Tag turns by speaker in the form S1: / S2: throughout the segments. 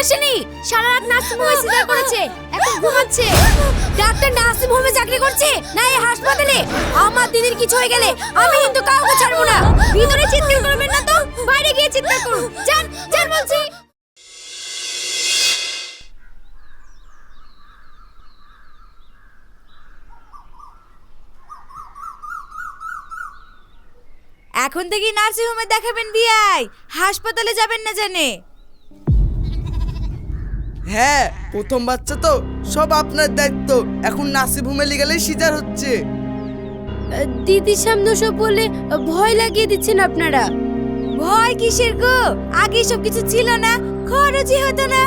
S1: আসেনি? সারা রাত হোমে সিজার করেছে, এখন ঘুমাচ্ছে। ডাক্তার নার্সিং হোমে চাকরি করছে, না এই হাসপাতালে? আমার দিদির কিছু হয়ে গেলে আমি কিন্তু কাউকে ছাড়বো না। ভিতরে চিৎকার করবেন না তো, বাইরে গিয়ে চিৎকার করুন। যান যান বলছি। এখন থেকে নার্সিং হোমে দেখাবেন বিয়াই হাসপাতালে যাবেন না জানে।
S2: হ্যাঁ প্রথম বাচ্চা তো সব আপনার দায়িত্ব। এখন নাসিব হোমে গেলেই সিজার হচ্ছে।
S1: দিদির সামনে সব বলে ভয় লাগিয়ে দিচ্ছেন আপনারা। ভয় কিসের গো? আগে সব কিছু ছিল না খরচই হতো না।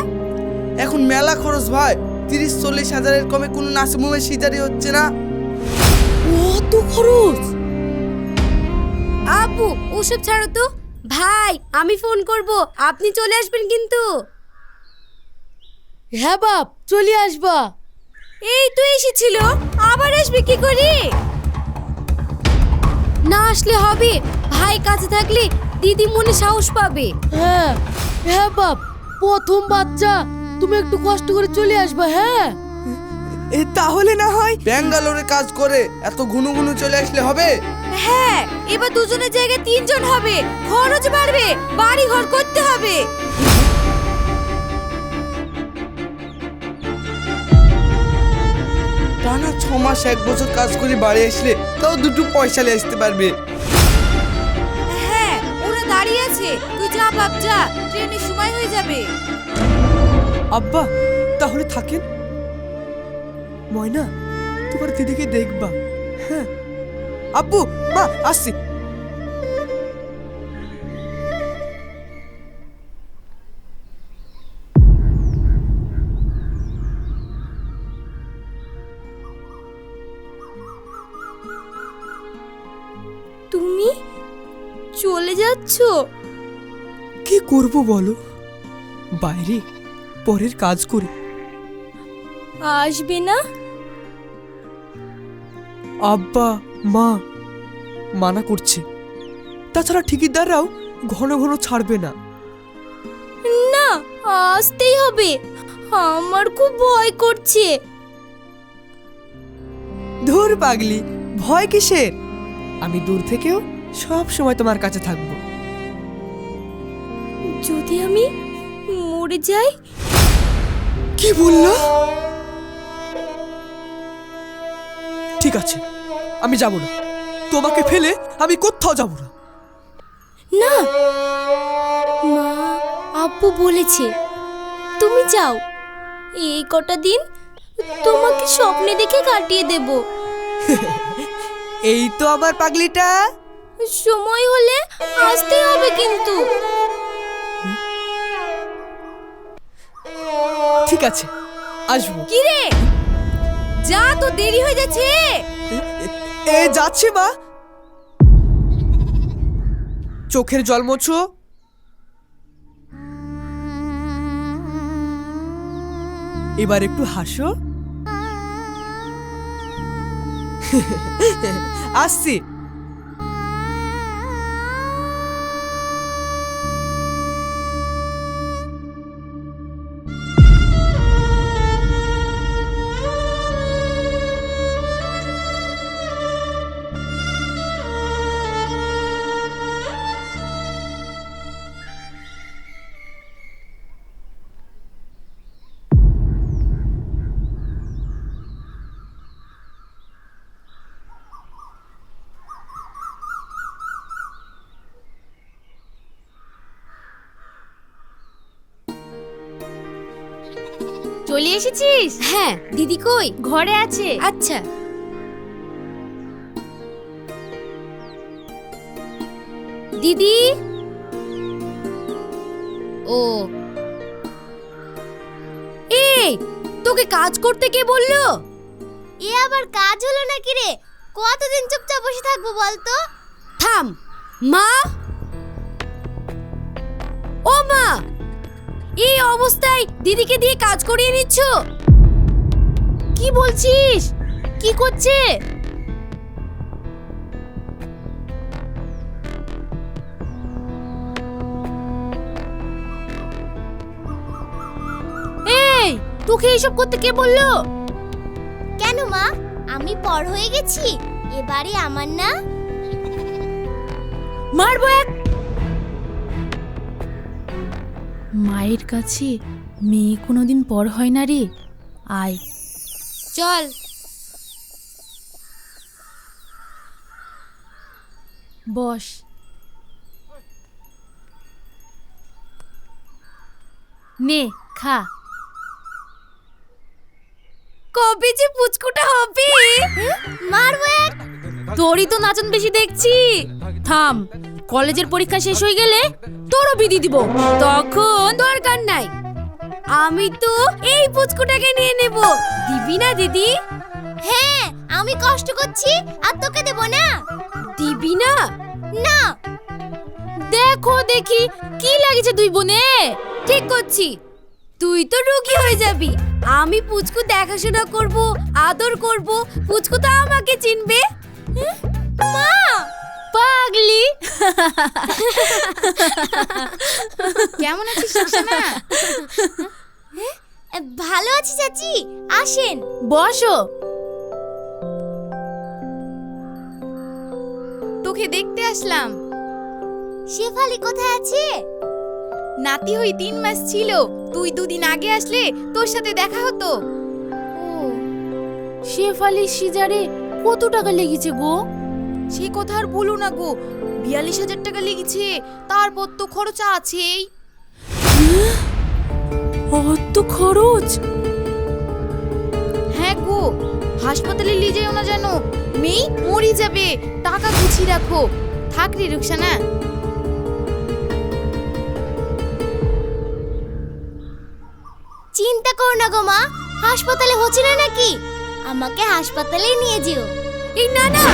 S2: এখন মেলা খরচ ভাই তিরিশ চল্লিশ হাজারের কমে কোনো নাসিব হোমে সিজারই হচ্ছে না।
S1: কত খরচ? আব্বু ওসব ছাড়ো তো। ভাই আমি ফোন করব আপনি চলে আসবেন কিন্তু। হ্যাঁ বাপ চলে আসবা। এই তো এসেছিল আবার আসবে কি করি? না আসলে হবে ভাই কাছে থাকলে দিদি মনে সাহস পাবে।
S3: হ্যাঁ হ্যাঁ বাপ প্রথম বাচ্চা তুমি একটু কষ্ট করে চলে আসবা হ্যাঁ?
S2: এ তাহলে না হয় ব্যাঙ্গালোরে কাজ করে এত ঘুনু ঘুনু চলে আসলে হবে?
S1: হ্যাঁ এবার দুজনের জায়গায় তিনজন হবে খরচ বাড়বে বাড়ি ঘর করতে হবে।
S2: টানা ছ মাস এক বছর কাজ করে বাড়ি আসলে তাও দুটো পয়সা নিয়ে আসতে পারবে।
S1: হ্যাঁ ওরা দাঁড়িয়ে আছে। তুই যা বাপ যা ট্রেনের সময় হয়ে যাবে।
S4: আব্বা তাহলে থাকেন। ময়না তোমার দিদিকে দেখবা। হ্যাঁ। আব্বু মা আসছি।
S1: যাচ্ছ
S4: কি করব বলো? বাইরে পরের কাজ করি।
S1: আসবে না?
S4: আব্বা মা মানা করছে। তাছাড়া ঠিকিদাররাও ঘন ঘন ছাড়বে না।
S1: না আসতেই হবে। আমার খুব ভয় করছে।
S4: ধুর পাগলি ভয় কিসের? আমি দূর থেকেও সব সময় তোমার কাছে থাকব।
S1: যদি আমি মরে যাই?
S4: কি বলল? ঠিক আছে আমি যাব না। তোমাকে ফেলে আমি কোথাও যাব না।
S1: না। মা আব্বু বলেছে তুমি যাও। এই কটা দিন তোমাকে স্বপ্নে দেখে কাটিয়ে দেব।
S4: এই তো আবার পাগলিটা।
S1: সময় হলে আসতে হবে কিন্তু।
S4: ঠিক আছে আসব।
S1: কি রে যা তো দেরি হয়ে যাচ্ছে।
S4: এ যাচ্ছে মা। চোখের জল মোছো। এবার একটু হাসো। আসছি।
S1: চলে এসেছিস? হ্যাঁ দিদি কই? ঘরে আছে। আচ্ছা। দিদি? ও। এই তোকে কাজ করতে কে বলল?
S5: এ আবার কাজ হলো নাকি রে? কতদিন চুপচাপ বসে থাকব বলতো?
S1: থাম। মা? ও মা! এই অবস্থায় দিদিকে দিয়ে কাজ করিয়ে নিচ্ছ? কি বলছিস? কি করছে?
S6: তোকে এইসব করতে কে বলল?
S5: কেন মা? আমি পর হয়ে গেছি। এবারে আমার না।
S6: মারবো এক মায়ের কাছে মেয়ে কোনোদিন পর হয় না রে। আয়। চল। বস। নে খা। কবে যে পুচকুটা হবে?
S5: মারবো এক।
S6: তোরই তো নাচন বেশি দেখছি। থাম। কলেজের পরীক্ষা শেষ হয়ে গেলে তোরও বিধি দিব। তখন দরকার নাই। আমি তো এই পুচকুটাকে নিয়ে নেব। দিবি না দিদি?
S5: হ্যাঁ আমি কষ্ট করছি আর তোকে দেব না।
S6: দিবি না?
S5: না।
S6: দেখো দেখি কি লাগেছে দুই বোনে? ঠিক করছি। তুই তো রুগী হয়ে যাবি। আমি পুচকু দেখাশোনা করব আদর করব। পুচকু তো আমাকে চিনবে। মা পাগলি। কেমন আছিস সুষমা?
S5: ভালো আছি চাচি আসেন।
S6: বসো। তোকে দেখতে আসলাম।
S5: শেফালি কোথায় আছে?
S6: নাতি হই তিন মাস ছিল। তুই দুদিন আগে আসলে তোর সাথে দেখা হতো। ও শেফালি সিজারে কত টাকা লেগেছে গো? সে কথা আর বলো না গো। বিয়াল্লিশ হাজার টাকা লেগেছে তারপর তো খরচা আছেই। অত খরচ? হ্যাঁ গো হাসপাতালে নিয়ে যাও না জানো মেয়ে মরে যাবে টাকা গুছিয়ে রাখো। থাক রে রুকসানা।
S5: চিন্তা করো না গো মা হাসপাতালে হচ্ছে না নাকি? আমাকে হাসপাতালেই নিয়ে যেও।
S6: এই না না।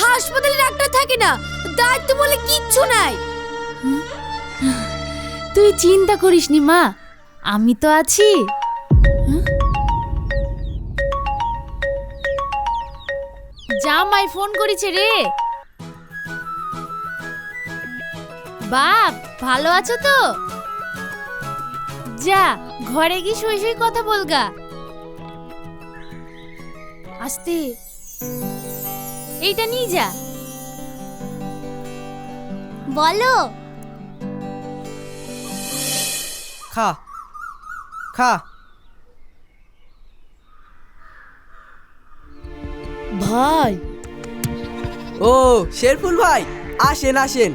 S6: হাসপাতালে ডাক্তার থাকে না, দায়িত্ব বলে কিচ্ছু নাই। তুই চিন্তা করিস নি, মা। আমি তো আছি। জামাই ফোন করেছে রে। বাপ, ভালো আছো তো? যা, ঘরে গিয়ে শুয়ে শুয়ে কথা বলগা। আস্তে। এইটা নিয়ে যা।
S5: বলো।
S7: খা। খা।
S3: ভাই।
S7: ও শেরফুল ভাই আসেন আসেন।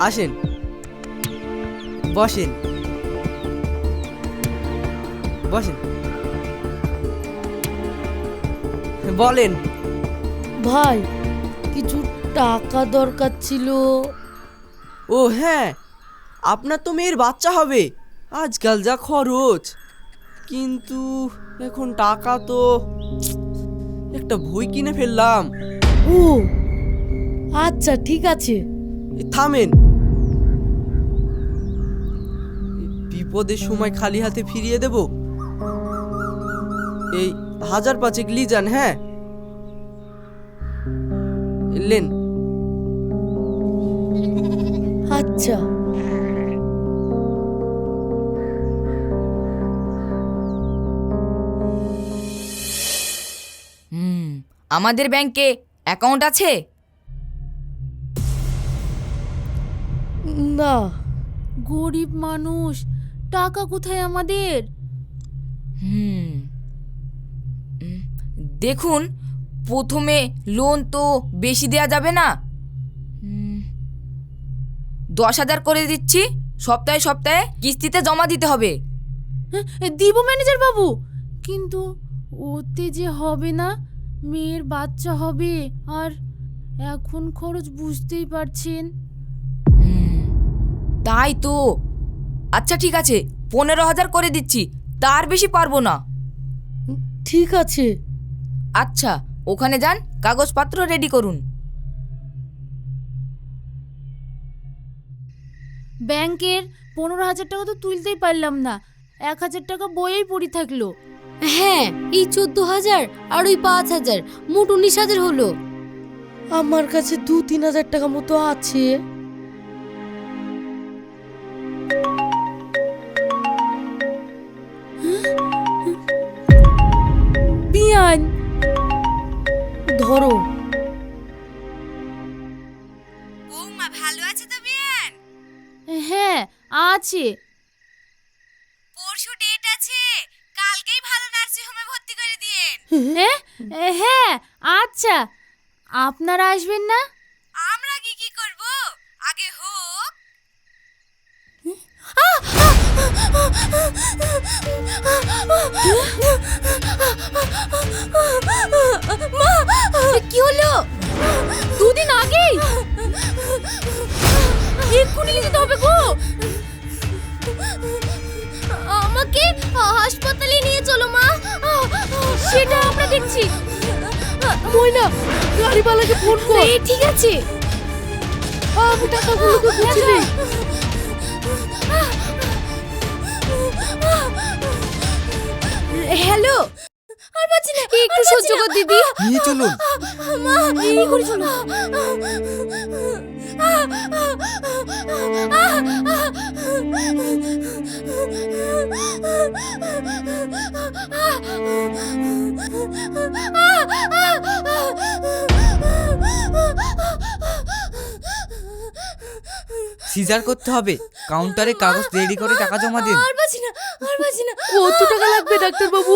S7: আসেন। বসেন। বসেন। বলেন।
S3: ভাই কিছু টাকা দরকার ছিল।
S7: ও হ্যাঁ আপনার তো মেয়ের বাচ্চা হবে। আজকাল যা খরচ। কিন্তু এখন টাকা তো একটা বই কিনে ফেললাম।
S3: ও আচ্ছা ঠিক আছে।
S7: থামেন। বিপদের সময় খালি হাতে ফিরিয়ে দেব। এই হাজার পাঁচেক লিজান হ্যাঁ? লেন।
S3: আচ্ছা।
S8: হুম আমাদের ব্যাংকে অ্যাকাউন্ট আছে?
S3: না
S6: গরিব মানুষ টাকা কোথায় আমাদের?
S8: হুম দেখুন প্রথমে লোন তো বেশি দেয়া যাবে না। দশ হাজার করে দিচ্ছি সপ্তাহে সপ্তাহে কিস্তিতে জমা দিতে হবে।
S6: হ্যাঁ, দিব ম্যানেজার বাবু কিন্তু ওতে যে হবে না মেয়ের বাচ্চা হবে আর এখন খরচ বুঝতেই পারছেন।
S8: তাই তো। আচ্ছা ঠিক আছে পনেরো হাজার করে দিচ্ছি তার বেশি পারব না।
S3: ঠিক আছে।
S8: আচ্ছা ওখানে যান কাগজপত্র রেডি করুন।
S6: ব্যাংকের পনেরো হাজার টাকা তো তুলতেই পারলাম না। এক হাজার টাকা বইয়েই পড়ি থাকল।
S1: হ্যাঁ এই চোদ্দ হাজার আর ওই পাঁচ হাজার মোট উনিশ হাজার হলো।
S3: আমার কাছে দু তিন হাজার টাকা মতো আছে। করো।
S1: বৌমা ভালো আছে তো বিয়ান?
S6: হ্যাঁ আছে।
S1: পরশু ডেট আছে। কালকেই ভালো নার্সিং হোমে ভর্তি করে দিয়েন।
S6: হ্যাঁ হ্যাঁ আচ্ছা। আপনারা আসবেন না
S1: আমরা কি কি করব আগে হোক
S6: কি? হলো? দুদিন আগেই? এক্ষুনি নিয়ে হবে গো।
S5: আমাকে হাসপাতালে নিয়ে চলো মা।
S6: সেটা আমরা দেখছি।
S3: ময়না, গাড়িওয়ালাকে
S6: ঠিক আছে।
S3: আমি টাকাগুলোকে বুঝি
S1: হ্যালো আর পাচ্ছি না একটু সহ্য কর দিদি
S4: নিয়ে চলুন
S1: এই করে চলো
S9: সিজার করতে হবে। কাউন্টারে কাগজ রেডি করে টাকা জমা দিন।
S1: আর না আর না।
S3: কত টাকা লাগবে ডাক্তার বাবু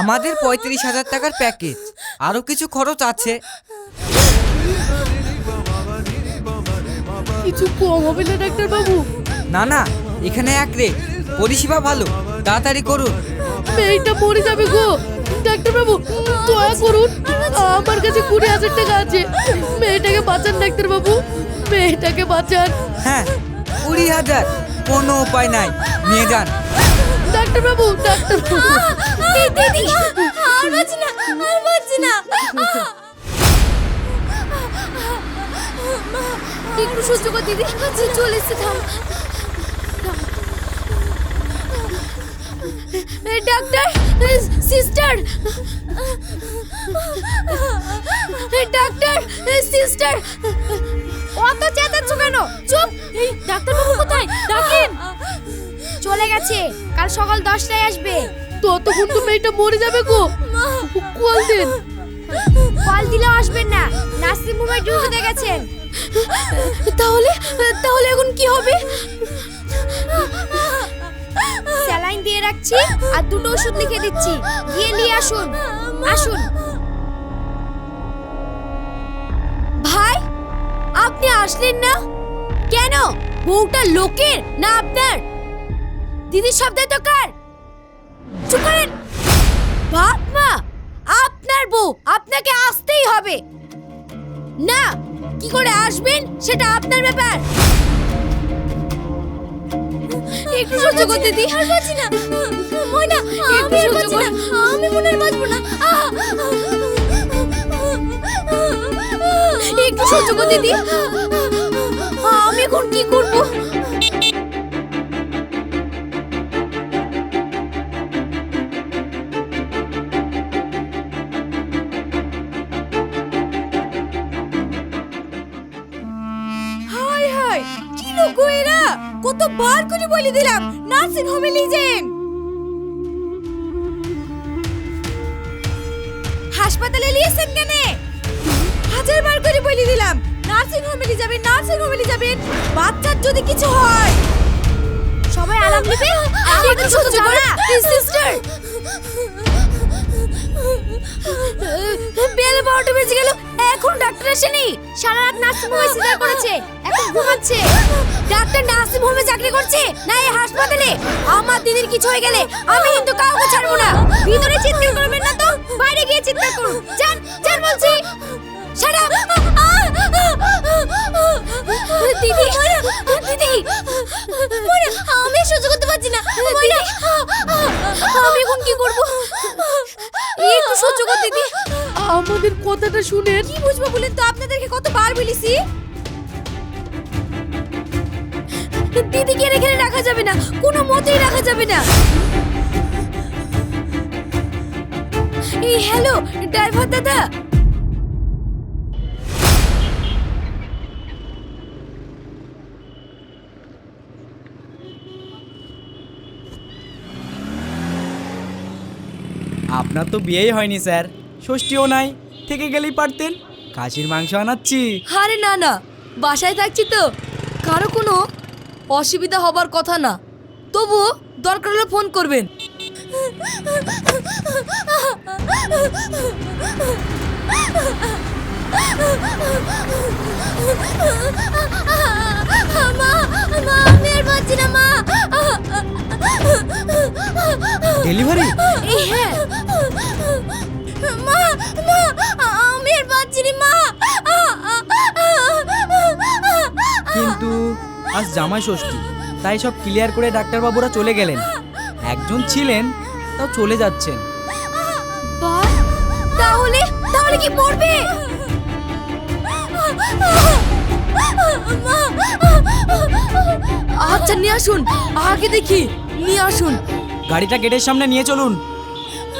S9: আমাদের পঁয়ত্রিশ হাজার টাকার প্যাকেজ। আরও কিছু খরচ আছে।
S3: কিছু কম হবে না ডাক্তার বাবু
S9: না না এখানে এক রে। পরিষেবা ভালো। তাড়াতাড়ি করুন।
S3: মেয়েটা মরে যাবে গো। ডাক্তার বাবু দয়া করুন। আমার কাছে কুড়ি হাজার টাকা আছে। মেয়েটাকে বাঁচান ডাক্তার বাবু মেয়েটাকে বাঁচান
S9: হ্যাঁ কুড়ি হাজার। কোনো উপায় নাই। নিয়ে যান।
S3: ডাক্তার বাবু ডাক্তার
S1: দিদি আর পাচ্ছি না আর পাচ্ছি না। একটু সহ্য কর দিদি। আচ্ছা চলে এসছে থাম। Doctor sister. Doctor sister. অত চেঁচাচ্ছ কেন? চুপ! এই ডাক্তার বাবু কোথায়? ডাকেন! চলে গেছে। কাল সকাল দশটায় আসবে।
S3: ততক্ষণ তো মেয়েটা মরে যাবে গো। কল দেন।
S1: কল দিলেও আসবেন না। নার্সিং হোমে ডিউটিতে গেছেন। তাহলে তাহলে এখন কি হবে? স্যালাইন দিয়ে রাখছি আর দুটো ওষুধ লিখে দিচ্ছি। গিয়ে নিয়ে আসুন। আসুন। আপনি আসলেন না? কেন? বউটা লোকের না আপনার? দিদির শব্দ তো কার? চুপ করেন। বাপ মা আপনার বউ আপনাকে আসতেই হবে। না কি করে আসবেন সেটা আপনার ব্যাপার। একটু সহ্য করতে দি আর পাচ্ছি না। ময়না একটু সহ্য করতে আমি এখন কি করব? হাই করে বলে দিলাম, নার্সিং হোমে নিয়ে যান। যদি কিছু হয়। সবাই আলাম নেবে? সহ্য করা সিস্টার বেজে গেল। এখন ডাক্তার আসেনি। সারা রাত করেছে, এখন ঘুমাচ্ছে। ডাক্তার নার্সিং হোমে চাকরি করছে, না এই হাসপাতালে। আমার দিদির কিছু হয়ে গেলে আমি কিন্তু কাউকে ছাড়বো না। ভিতরে চিৎকার করবেন না তো? বাইরে গিয়ে চিৎকার করুন। যান যান বলছি। Shut up! দিদি দিদি মনে আমি সহ্য করতে পারছি না। মনে আমি এখন কি করব? একটু সহ্য কর দিদি।
S3: আমাদের কথাটা শুনেন।
S1: কি বুঝব বলেন তো আপনাদেরকে কতবার বলেছি? দিদিকে এখানে রাখা যাবে না কোনো মতেই রাখা যাবে না। এই হ্যালো ড্রাইভার দাদা।
S10: আপনার তো বিয়েই হয়নি স্যার। ষষ্ঠীও নাই থেকে গেলেই পারতেন। খাসির মাংস আনাচ্ছি।
S11: আরে না না বাসায় থাকছি তো। কারও কোনো অসুবিধা হবার কথা না। তবুও দরকার হলে ফোন করবেন।
S12: মা মা আমি আর পাচ্ছি না মা।
S10: ডেলিভারি
S11: হ্যাঁ
S12: মা মা আমি আর পাচ্ছি না মা
S10: কিন্তু আজ জামাই ষষ্ঠী তাই সব ক্লিয়ার করে ডাক্তারবাবুরা চলে গেলেন একজন ছিলেন তাও চলে যাচ্ছেন
S1: তাহলে তাহলে কি পড়বে
S11: আচ্ছা নিয়ে আসুন। আগে দেখি নিয়ে আসুন।
S10: গাড়িটা গেটের সামনে নিয়ে চলুন।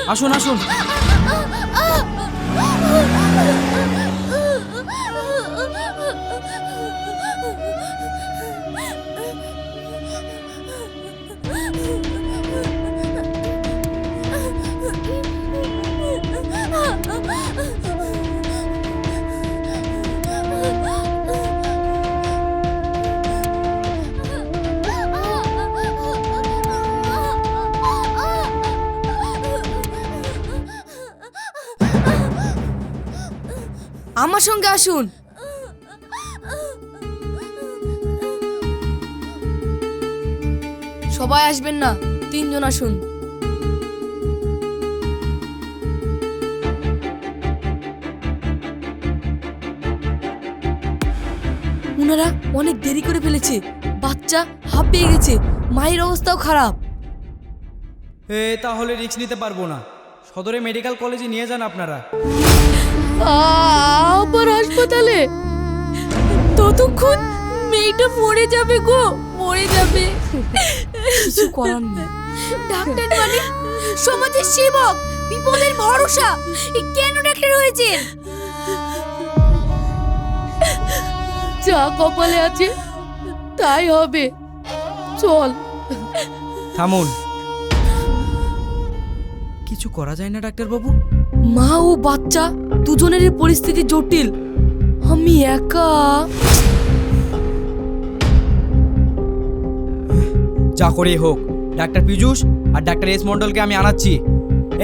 S10: আসুন আসুন।
S11: আসুন। সবাই আসবেন না, তিনজন আসুন। ওনারা অনেক দেরি করে ফেলেছে, বাচ্চা হাঁপ পেয়ে গেছে, মায়ের অবস্থাও খারাপ।
S10: এ, তাহলে রিস্ক নিতে পারব না। সদরে মেডিকেল কলেজে নিয়ে যান আপনারা।
S11: আবার হাসপাতালে? ততক্ষণ মেয়েটা মরে যাবে গো মরে যাবে। কিছু করার নেই।
S1: ডাক্তার মানে সমাজের সেবক বিপদের ভরসা এ কেন ডাক্তার হয়েছে
S11: যা কপালে আছে তাই হবে। চল।
S10: থামুন। কিছু করা যায় না ডাক্তারবাবু।
S11: মা ও বাচ্চা দুজনেরই পরিস্থিতি জটিল। আমি একা।
S10: যা করেই হোক ডাক্তার পীযুষ আর ডাক্তার এস মন্ডলকে আমি আনাচ্ছি।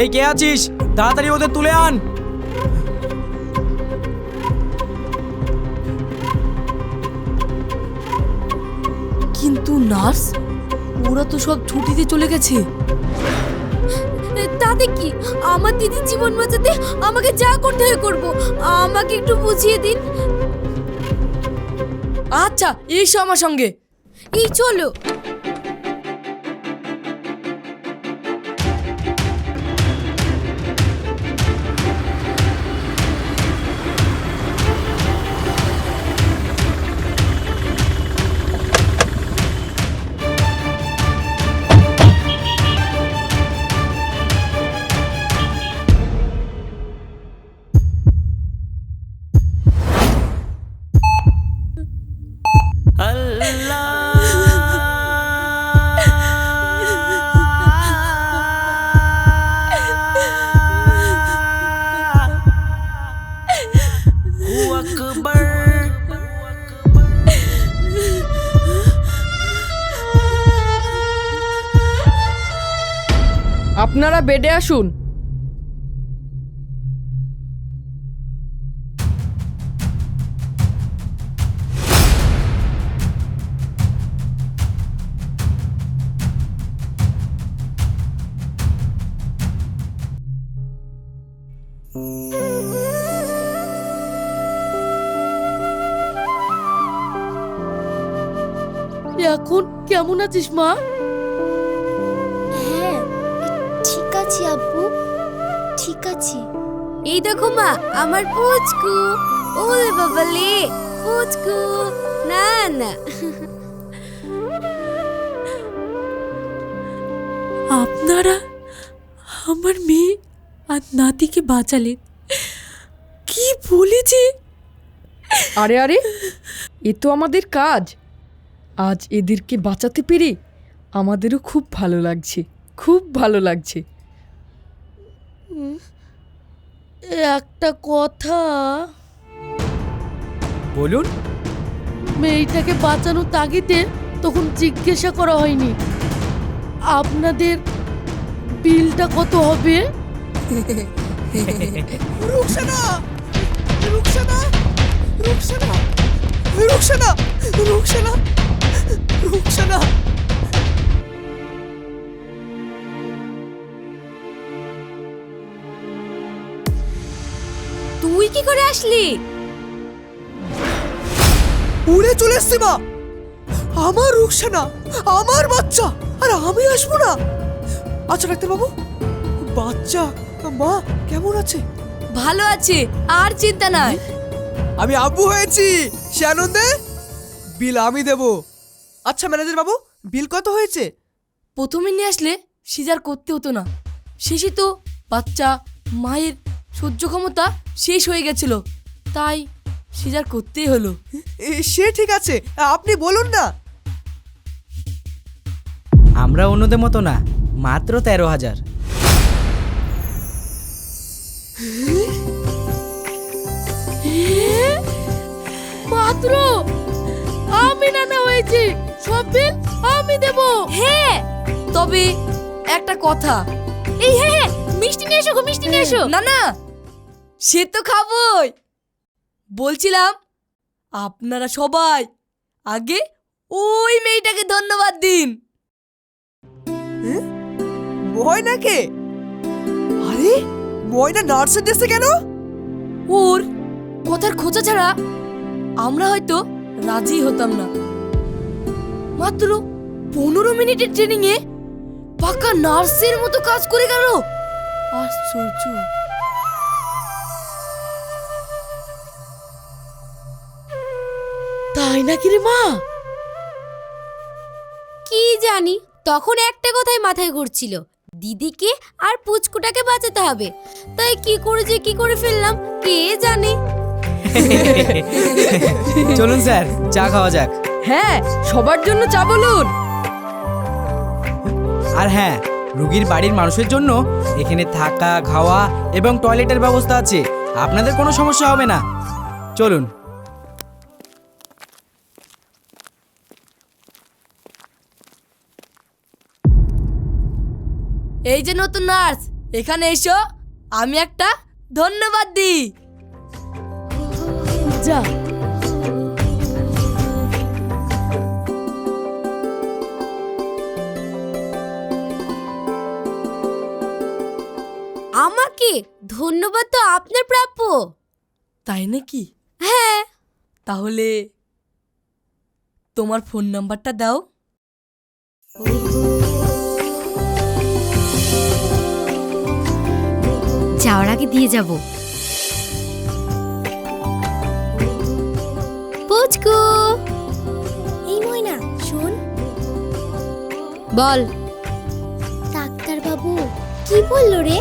S10: এই কে আছিস? তাড়াতাড়ি ওদের তুলে আন।
S11: কিন্তু নার্স ওরা তো সব ছুটিতে চলে গেছে।
S1: তাতে কি আমার দিদির জীবন বাঁচাতে আমাকে যা করতে হয় করব। আমাকে একটু বুঝিয়ে দিন।
S11: আচ্ছা এসো আমার সঙ্গে।
S1: এই চলো।
S11: বেডে আসুন। এখন কেমন আছিস মা?
S1: এই দেখো মা আমার পুচকু। ওলে বাবা লে পুচকু। না না।
S13: আপনারা আমার মেয়ে আর নাতিকে বাঁচালেন। কি বলেছে
S11: আরে আরে এ তো আমাদের কাজ। আজ এদেরকে বাঁচাতে পেরে আমাদেরও খুব ভালো লাগছে খুব ভালো লাগছে।
S3: একটা কথা।
S10: বলুন।
S3: মেয়েটাকে বাঁচানোর তাগিদে তখন জিজ্ঞাসা করা হয়নি। আপনাদের বিলটা কত হবে?
S4: রুকসানা! রুকসানা! রুকসানা! রুকসানা! রুকসানা! রুকসানা!
S1: কি করে আসলি?
S4: উড়ে চলে এসছি মা। আমার রুকসানা আমার বাচ্চা আর আমি আসব না। আচ্ছা ডাক্তার বাবু বাচ্চা মা কেমন আছে?
S11: ভালো আছে আর চিন্তা নাই।
S4: আমি আব্বু হয়েছি সে আনন্দে বিল আমি দেব। আচ্ছা ম্যানেজার বাবু বিল কত হয়েছে?
S11: প্রথমে নিয়ে আসলে সিজার করতে হতো না। শেষে তো বাচ্চা মায়ের সহ্য ক্ষমতা শেষ হয়ে গেছিল। তাই সিজার করতেই হলো।
S4: এ, সে ঠিক আছে আপনি বলুন না।
S10: আমরা অন্যদের মতো না মাত্র তেরো হাজার।
S3: মাত্র? আমি নানা হয়েছি সব বিল আমি দেব।
S11: হ্যাঁ তবে একটা কথা।
S1: এই হ্যাঁ হ্যাঁ মিষ্টি নিয়ে এসো গো, মিষ্টি নিয়ে এসো।
S11: না না সে তো খাবই। বলছিলাম আপনারা সবাই আগে ওই মেয়েটাকে ধন্যবাদ দিন।
S4: ময়নাকে আরে ময়না নার্সের দেশে কেন?
S11: ওর কথার খোঁচা ছাড়া আমরা হয়তো রাজি হতাম না। মাত্র পনেরো মিনিটের ট্রেনিং এ পাকা নার্সের মতো কাজ করে গেল। আশ্চর্য।
S3: তাই নাকি রে মা?
S1: কি জানি তখন একটা কথাই মাথায় ঘুরছিল। দিদিকে আর পুচকুটাকে বাঁচাতে হবে। তাই কি করে যে কি করে ফেললাম কে জানে?
S10: চলুন স্যার চা খাওয়া যাক।
S11: হ্যাঁ সবার জন্য চা বলুন।
S10: আর হ্যাঁ রুগীর বাড়ির মানুষের জন্য এখানে থাকা খাওয়া এবং টয়লেটের ব্যবস্থা আছে। আপনাদের কোনো সমস্যা হবে না। চলুন।
S11: এই যে নতুন নার্স এখানে এসো আমি একটা ধন্যবাদ দিই।
S3: যা।
S1: আমাকে ধন্যবাদ তো আপনার প্রাপ্য।
S11: তাই নাকি?
S1: হ্যাঁ।
S11: তাহলে তোমার ফোন নাম্বারটা দাও।
S1: যাওয়ার আগে দিয়ে যাব। পুচকু!
S5: এই ময়না শোন।
S1: বল।
S5: ডাক্তার বাবু কি বলল রে?